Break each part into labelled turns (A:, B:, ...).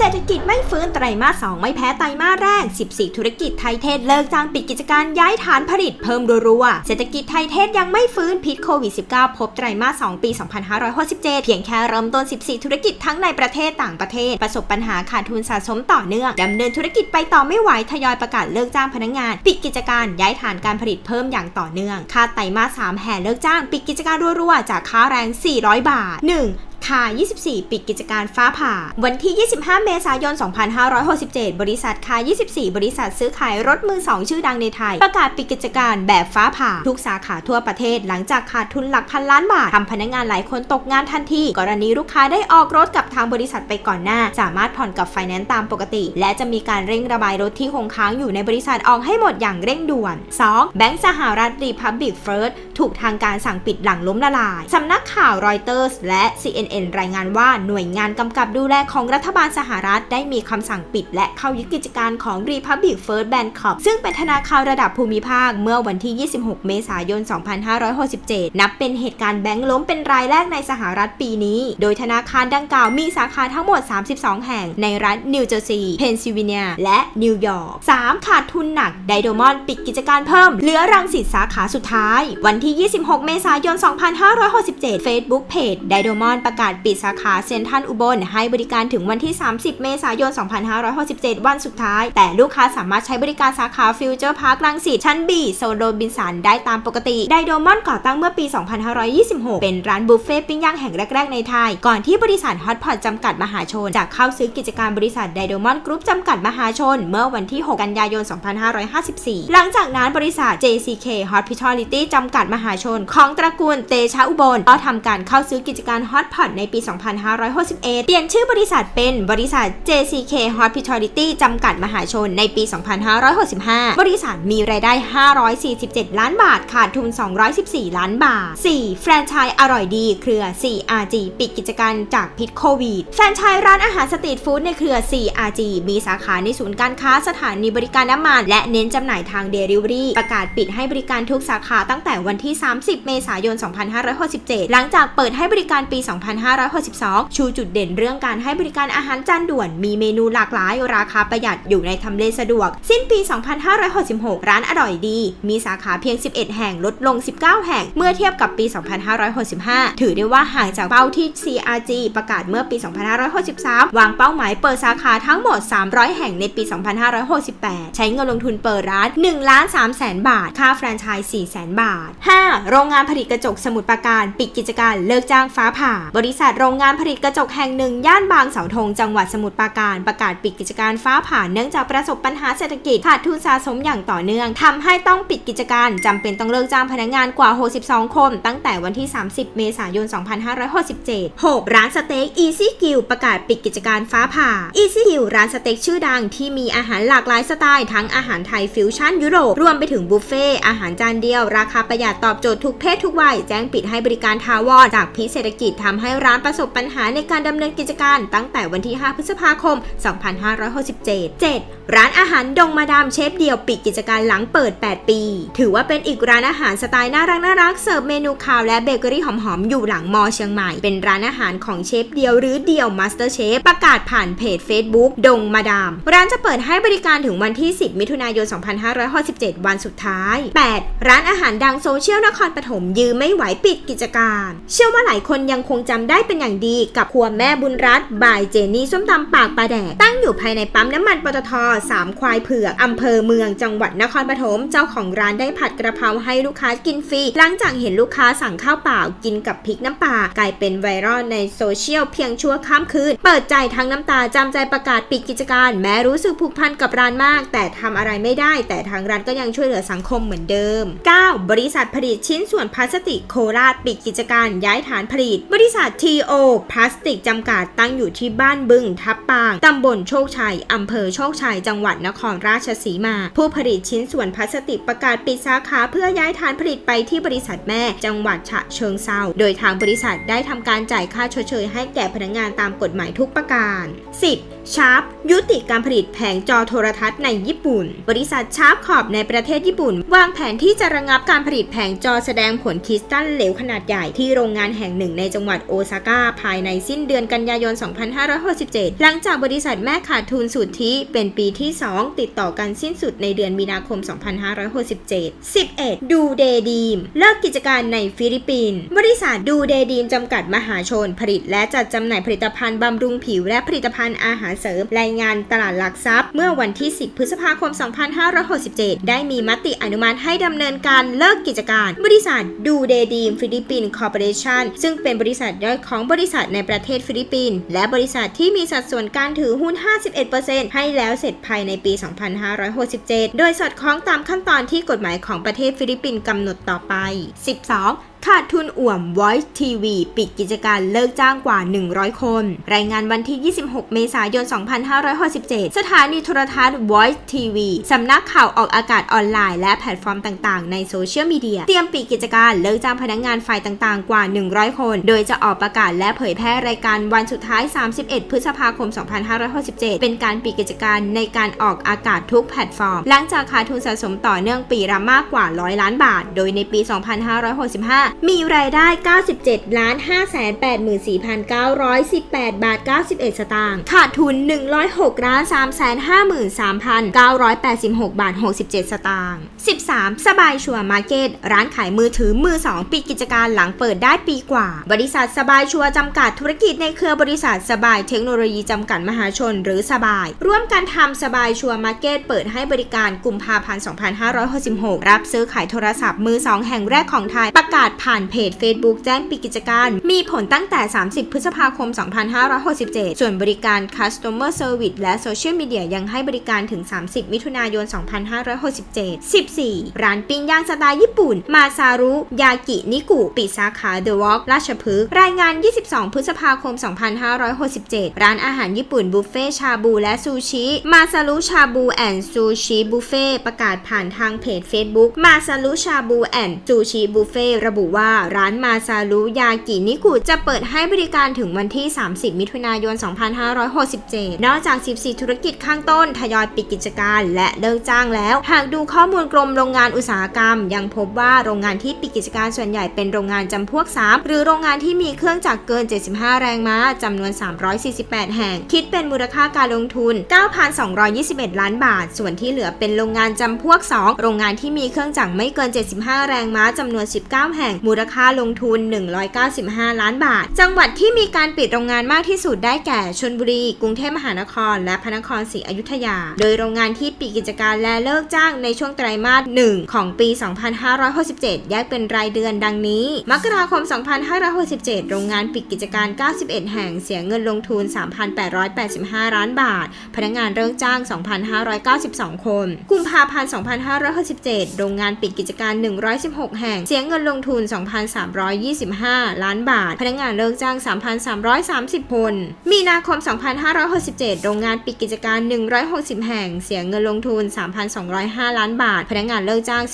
A: เศรษฐกิจไม่ฟื้นไตรมาส 2 ไม่แพ้ไตรมาสแรก 14 ธุรกิจไทยเทศเลิกจ้างปิดกิจการย้ายฐานผลิตเพิ่มรัวๆ เศรษฐกิจไทยเทศยังไม่ฟื้นพิษโควิด -19 พบไตรมาส 2 ปี 2567 เพียงแค่เริ่มต้น 14 ธุรกิจทั้งในประเทศต่างประเทศ ประสบปัญหาขาดทุนสะสมต่อเนื่องดำเนินธุรกิจไปต่อไม่ไหวทยอยประกาศเลิกจ้างพนักงาน ปิดกิจการย้ายฐานการผลิตเพิ่มอย่างต่อเนื่องค่าไตรมาส 3 แห่เลิกจ้าง ปิดกิจการรัวๆจากค่าแรง 400 บาท 1. ค่า24 ปิดกิจการฟ้าผ่า วันที่ 25 เมษายน 2567 บริษัทค่า24 บริษัทซื้อขายรถมือ 2 ชื่อดังในไทย ประกาศปิดกิจการแบบฟ้าผ่า ทุกสาขาทั่วประเทศ หลังจากขาดทุนหลักพันล้านบาททำพนักงานหลายคนตกงานทันที กรณีลูกค้าได้ออกรถกับทางบริษัทไปก่อนหน้า สามารถผ่อนกับไฟแนนซ์ตามปกติ และจะมีการเร่งระบายรถที่คงค้างอยู่ในบริษัทออกให้หมดอย่างเร่งด่วน 2. แบงก์สหรัฐ Republic First ถูกทางการสั่งปิดหลังล้มละลายสำนักข่าวรอยเตอร์สและ CNN รายงานว่าหน่วยงานกำกับดูแลของรัฐบาลสหรัฐ ได้มีคำสั่งปิด และเข้ายึดกิจการของ Republic First Bank Corp ซึ่งเป็นธนาคารระดับภูมิภาคเมื่อวันที่ 26 เมษายน 2567 นับเป็นเหตุการณ์แบงก์ล้มเป็นรายแรกในสหรัฐปีนี้ โดยธนาคารดังกล่าวมีสาขาทั้งหมด 32 แห่งในรัฐนิวเจอร์ซีย์เพนซิลเวเนีย และนิวยอร์ก 3. ขาดทุนหนักไดโดมอนปิดกิจการเพิ่ม เหลือรังสิตสาขาสุดท้าย วันที่ 26 เมษายน 2567 Facebook Page ไดโดมอนประกาศปิดสาขาเซ็นทรัลอุบล ให้บริการถึงวันที่ 30 เมษายน 2567 วันสุดท้าย แต่ลูกค้าสามารถใช้บริการสาขาฟิวเจอร์พาร์คลังสิตชั้น B โซนโรบินสันได้ตามปกติไดโดมอนก่อตั้งเมื่อปี 2526 เป็นร้านบุฟเฟ่ต์ปิ้งย่างแห่งแรก ๆ ในไทย ก่อนที่บริษัทฮอตพอตจำกัดมหาชนจะเข้าซื้อกิจการบริษัทไดโดมอนกรุ๊ปจำกัดมหาชน เมื่อวันที่ 6 กันยายน 2554 หลังจากนั้นบริษัท JCK Hospitality จำกัดมหาชน ของตระกูลเตชะอุบลก็ทำการเข้าซื้อกิจการฮอตพอตในปี 2561 เปลี่ยนชื่อบริษัทเป็นบริษัท JCK Hospitality จำกัดมหาชนในปี 2565 บริษัทมีรายได้ 547 ล้านบาท ขาดทุน 214 ล้านบาท 4. แฟรนไชส์อร่อยดีเครือ 4RG ปิดกิจการจากพิษโควิด แฟรนไชส์ร้านอาหารสตรีทฟู้ดในเครือ 4RG มีสาขาในศูนย์การค้าสถานีบริการน้ำมัน และเน้นจำหน่ายทางเดลิเวอรี่ประกาศปิดให้บริการทุกสาขาตั้งแต่วันที่ 30 เมษายน 2567 หลังจากเปิดให้บริการปี 2 2562 ชูจุดเด่นเรื่องการให้บริการอาหารจานด่วน มีเมนูหลากหลาย ราคาประหยัดอยู่ในทำเลสะดวก สิ้นปี 2566 ร้านอร่อยดี มีสาขาเพียง 11 แห่งลดลง 19 แห่ง เมื่อเทียบกับปี 2565 ถือได้ว่าห่างจากเป้าที่ CRG ประกาศเมื่อปี 2563 วางเป้าหมายเปิดสาขาทั้งหมด 300 แห่งในปี 2568 ใช้เงินลงทุนเปิดร้าน1ล้าน3แสนบาท ค่าแฟรนไชส์4แสนบาท 5. โรงงานผลิตกระจกสมุทรปราการ ปิดกิจการเลิกจ้างฟ้าผ่าบริริษัทโรงงานผลิตกระจกแห่งหนึ่ง ย่านบางเสาธงจังหวัดสมุทรปราการประกาศปิดกิจการฟ้าผ่าเนื่องจากประสบปัญหาเศรษฐกิจขาดทุนสะสมอย่างต่อเนื่องทำให้ต้องปิดกิจการจำเป็นต้องเลิกจ้างพนักงานกว่า 62 คน ตั้งแต่วันที่ 30 เมษายน 2567 6. ร้านสเต็ก Easy g i l ประกาศปิดกิจการฟ้าผ่า Easy g i l ร้านสเต็กชื่อดังที่มีอาหารหลากหลายสไตล์ทั้งอาหารไทยฟิวชั่นยุโรปรวมไปถึงบุฟเฟ่ต์อาหารจานเดียว ราคาประหยัดตอบโจทย์ทุกเพศทุกวัยแจ้งปิดให้บริการทาวรจากพิษเศรษฐกิจทำให้ร้านประสบปัญหาในการดำเนินกิจการตั้งแต่วันที่ 5 พฤษภาคม 2567 7. ร้านอาหารดงมาดามเชฟเดียวปิดกิจการหลังเปิด 8 ปี ถือว่าเป็นอีกร้านอาหารสไตล์น่ารักน่ารักเสิร์ฟเมนูคาวและเบเกอรี่หอมๆ อยู่หลังมอเชียงใหม่ เป็นร้านอาหารของเชฟเดียวหรือเดียวมาสเตอร์เชฟประกาศผ่านเพจ Facebook ดงมาดาม ร้านจะเปิดให้บริการถึงวันที่ 10 มิถุนายน 2567 วันสุดท้าย 8. ร้านอาหารดังโซเชียลนครปฐมยืมไม่ไหวปิดกิจการ เชื่อว่าหลายคนยังคงจำได้เป็นอย่างดี กับครัวแม่บุญรัตน์บายเจนี่ส้มตำปากปลาแดกตั้งอยู่ภายในปั๊มน้ำมันปตทสามควายเผือกอำเภอเมืองจังหวัดนครปฐมเจ้าของร้านได้ผัดกระเพราให้ลูกค้ากินฟรี หลังจากเห็นลูกค้าสั่งข้าวเปล่ากินกับพริกน้ำปลากลายเป็นไวรัลในโซเชียลเพียงชั่วข้ามคืน เปิดใจทั้งน้ำตาจำใจประกาศปิดกิจการ แม้รู้สึกผูกพันกับร้านมาก แต่ทำอะไรไม่ได้ แต่ทางร้านก็ยังช่วยเหลือสังคมเหมือนเดิม 9. บริษัทผลิตชิ้นส่วนพลาสติกโคราชปิดกิจการย้ายฐานผลิต บริษัท TO พลาสติกจำกัดตั้งอยู่ที่บ้านบึงทับปางตำบลโชคชัยอำเภอโชคชัยจังหวัดนครราชสีมา ผู้ผลิตชิ้นส่วนพลาสติกประกาศปิดสาขาเพื่อย้ายฐานผลิตไปที่บริษัทแม่ จังหวัดฉะเชิงเซาโดยทางบริษัทได้ทำการจ่ายค่าชดเชยให้แก่พนักงานตามกฎหมายทุกประการ 10. ชาร์ปยุติการผลิตแผงจอโทรทัศน์ในญี่ปุ่น บริษัทชาร์ปขอบในประเทศญี่ปุ่น วางแผนที่จะระงับการผลิตแผงจอแสดงผลคริสตัลเหลวขนาดใหญ่ที่โรงงานแห่งหนึ่งในจังหวัดโอซาก้าภายในสิ้นเดือนกันยายน 2567 หลังจากบริษัทแม่ขาดทุนสุทธิเป็นปีที่ 2 ติดต่อกันสิ้นสุดในเดือนมีนาคม 2567 11 ดูเดดีมเลิกกิจการในฟิลิปปินส์บริษัทดูเดดีมจำกัดมหาชน ผลิตและจัดจำหน่ายผลิตภัณฑ์บำรุงผิวและผลิตภัณฑ์อาหารเสริมรายงานตลาดหลักทรัพย์ เมื่อวันที่ 10 พฤษภาคม 2567 ได้มีมติอนุมัติให้ดำเนินการเลิกกิจการ บริษัทดูเดดีมฟิลิปปินส์คอร์ปอเรชั่นซึ่งเป็นบริษัทย่อยของบริษัทในประเทศฟิลิปปินส์และบริษัทที่มีสัดส่วนการถือหุ้น 51%ให้แล้วเสร็จภายในปี 2567 โดยสอดคล้องตามขั้นตอนที่กฎหมายของประเทศฟิลิปปินส์กำหนดต่อไป 12 ขาดทุนอ่วม Voice TV ปิดกิจการเลิกจ้างกว่า 100 คน รายงานวันที่ 26 เมษายน 2567 สถานีโทรทัศน์ Voice TV สำนักข่าวออกอากาศออนไลน์และแพลตฟอร์มต่าง ๆ ในโซเชียลมีเดีย เตรียมปิดกิจการเลิกจ้างพนักงานฝ่ายต่าง ๆ กว่า 100 คน โดยจะออกประกาศและเผยแพร่รายการวันสุดท้าย 31 พฤษภาคม 2567 เป็นการปิดกิจการในการออกอากาศทุกแพลตฟอร์ม หลังจากขาดทุนสะสมต่อเนื่องปีละมากกว่า 100 ล้านบาท โดยในปี 2565มีรายได้ 97ล้าน584,918 บาท 91 สตางค์ ขาดทุน 106ล้าน353,986 บาท 67 สตางค์ 13 สบายชัวร์มาร์เก็ต ร้านขายมือถือมือ 2 ปิดกิจการหลังเปิดได้ปีกว่า บริษัทสบายชัวร์จำกัดธุรกิจในเครือบริษัทสบายเทคโนโลยีจำกัดมหาชนหรือสบาย ร่วมกันทำสบายชัวร์มาร์เก็ตเปิดให้บริการกุมภาพันธ์ 2566 รับซื้อขายโทรศัพท์มือ 2 แห่งแรกของไทยประกาศผ่านเพจ Facebook แจ้งปิดกิจการ มีผลตั้งแต่ 30 พฤษภาคม 2567 ส่วนบริการ Customer Service และ Social Media ยังให้บริการถึง 30 มิถุนายน 2567 14 ร้านปิ้งย่างสไตล์ญี่ปุ่น มาซารุ ยากิ นิกุ ปิดสาขา The Walk ราชพฤกษ์รายงาน 22 พฤษภาคม 2567 ร้านอาหารญี่ปุ่นบุฟเฟ่ชาบูและซูชิ มาซารุชาบูแอนซูชิบุฟเฟ่ประกาศผ่านทางเพจ Facebook มาซารุชาบูแอนซูชิบุฟเฟ่ระบุว่าร้านมาซารุยากินิกุจะเปิดให้บริการถึงวันที่ 30 มิถุนายน 2567 นอกจาก 14 ธุรกิจข้างต้นทยอยปิดกิจการและเลิกจ้างแล้ว หากดูข้อมูลกรมโรงงานอุตสาหกรรม ยังพบว่าโรงงานที่ปิดกิจการส่วนใหญ่เป็นโรงงานจำพวก 3 หรือโรงงานที่มีเครื่องจักรเกิน 75 แรงม้าจำนวน 348 แห่ง คิดเป็นมูลค่าการลงทุน 9,221 ล้านบาท ส่วนที่เหลือเป็นโรงงานจำพวก 2 โรงงานที่มีเครื่องจักรไม่เกิน 75 แรงม้าจำนวน 19 แห่งมูลค่าลงทุน 195 ล้านบาท จังหวัดที่มีการปิดโรงงานมากที่สุดได้แก่ชลบุรี กรุงเทพมหานคร และพระนครศรีอยุธยา โดยโรงงานที่ปิดกิจการและเลิกจ้างในช่วงไตรมาส 1 ของปี 2567 แยกเป็นรายเดือนดังนี้ มกราคม 2567 โรงงานปิดกิจการ 91 แห่ง เสียเงินลงทุน 3,885 ล้านบาท พนักงานเลิกจ้าง 2,592 คน กุมภาพันธ์ 2567 โรงงานปิดกิจการ 116 แห่ง เสียเงินลงทุน2,325 ล้านบาท พนักงานเลิกจ้าง 3,330 คน มีนาคม 2567 โรงงานปิดกิจการ 160 แห่ง เสียเงินลงทุน 3,205 ล้านบาท พนักงานเลิกจ้าง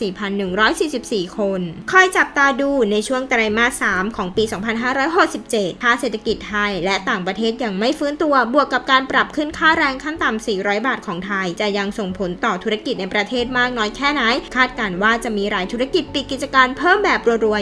A: 4,144 คน คอยจับตาดูในช่วงไตรมาส 3 ของปี 2567ถ้าเศรษฐกิจไทย และต่างประเทศยังไม่ฟื้นตัว บวกกับการปรับขึ้นค่าแรงขั้นต่ำ 400 บาทของไทย จะยังส่งผลต่อธุรกิจในประเทศมากน้อยแค่ไหน คาดการณ์ว่าจะมีรายธุรกิจปิดกิจการเพิ่มแบบรัวๆ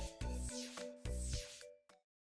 B: 9187